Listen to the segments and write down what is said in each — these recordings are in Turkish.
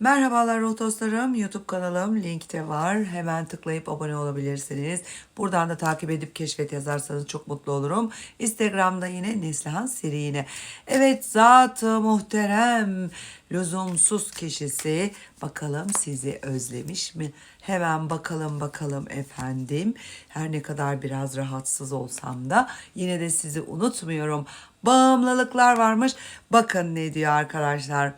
Merhabalar ruh dostlarım. YouTube kanalım linkte var. Hemen tıklayıp abone olabilirsiniz. Buradan da takip edip keşfet yazarsanız çok mutlu olurum. Instagram'da yine Neslihan Siri yine. Evet zatı muhterem lüzumsuz kişisi bakalım sizi özlemiş mi? Hemen bakalım bakalım efendim. Her ne kadar biraz rahatsız olsam da yine de sizi unutmuyorum. Bağımlılıklar varmış. Bakın ne diyor arkadaşlar.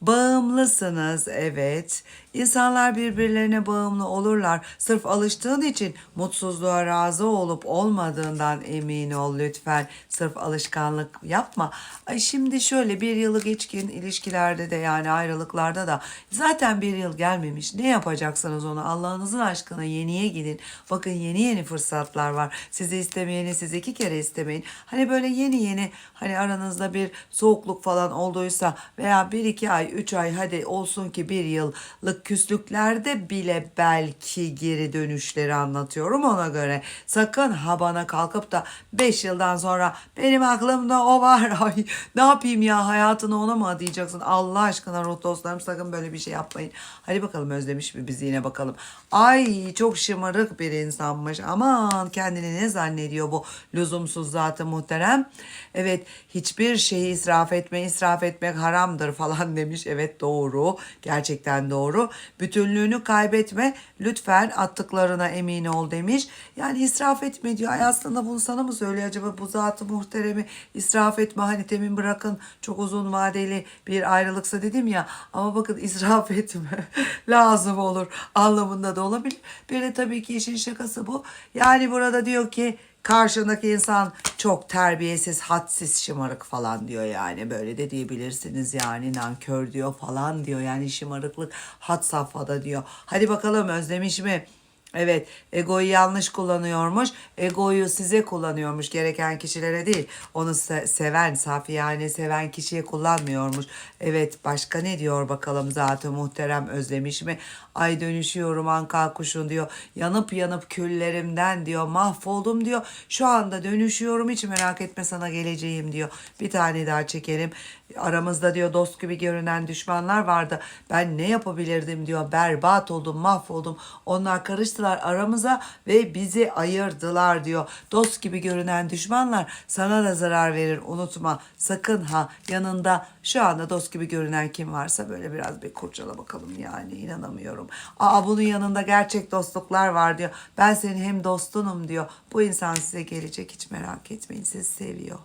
Bağımlısınız evet. İnsanlar birbirlerine bağımlı olurlar. Sırf alıştığın için mutsuzluğa razı olup olmadığından emin ol lütfen. Sırf alışkanlık yapma. Ay şimdi şöyle bir yılı geçkin ilişkilerde de yani ayrılıklarda da zaten bir yıl gelmemiş. Ne yapacaksınız onu? Allah'ınızın aşkına yeniye gidin. Bakın yeni yeni fırsatlar var. Sizi istemeyeni siz iki kere istemeyin. Hani böyle yeni yeni hani aranızda bir soğukluk falan olduysa veya bir iki ay üç ay hadi olsun ki bir yıllık küslüklerde bile belki geri dönüşleri anlatıyorum ona göre. Sakın ha bana kalkıp da beş yıldan sonra benim aklımda o var. Ay ne yapayım ya hayatını ona mı adayacaksın? Allah aşkına ruh dostlarım sakın böyle bir şey yapmayın. Hadi bakalım özlemiş mi bizi yine bakalım. Ay çok şımarık bir insanmış. Aman kendini ne zannediyor bu lüzumsuz zatı muhterem. Evet hiçbir şeyi israf etme, israf etmek haramdır falan demiş. Evet doğru. Gerçekten doğru. Bütünlüğünü kaybetme. Lütfen attıklarına emin ol demiş. Yani israf etme diyor. Ay aslında bunu sana mı söylüyor acaba bu zatı muhteremi israf etme hani temin bırakın çok uzun vadeli bir ayrılıksa dedim ya ama bakın israf etme lazım olur anlamında da olabilir. Bir de tabii ki işin şakası bu. Yani burada diyor ki karşındaki insan çok terbiyesiz, hadsiz, şımarık falan diyor yani. Böyle de diyebilirsiniz yani nankör diyor falan diyor. Yani şımarıklık had safhada diyor. Hadi bakalım özlemiş mi? Evet, egoyu yanlış kullanıyormuş. Egoyu size kullanıyormuş gereken kişilere değil. Onu se- seven, safiyane seven kişiye kullanmıyormuş. Evet, başka ne diyor bakalım zaten muhterem özlemiş mi? Ay dönüşüyorum anka kuşun diyor. Yanıp yanıp küllerimden diyor. Mahvoldum diyor. Şu anda dönüşüyorum hiç merak etme sana geleceğim diyor. Bir tane daha çekelim. Aramızda diyor dost gibi görünen düşmanlar vardı. Ben ne yapabilirdim diyor. Berbat oldum, mahvoldum. Onlar karıştılar aramıza ve bizi ayırdılar diyor. Dost gibi görünen düşmanlar sana da zarar verir. Unutma. Sakın ha yanında şu anda dost gibi görünen kim varsa böyle biraz bir kurcala bakalım yani inanamıyorum. Aa bunun yanında gerçek dostluklar var diyor. Ben senin hem dostunum diyor. Bu insan size gelecek hiç merak etmeyin sizi seviyor.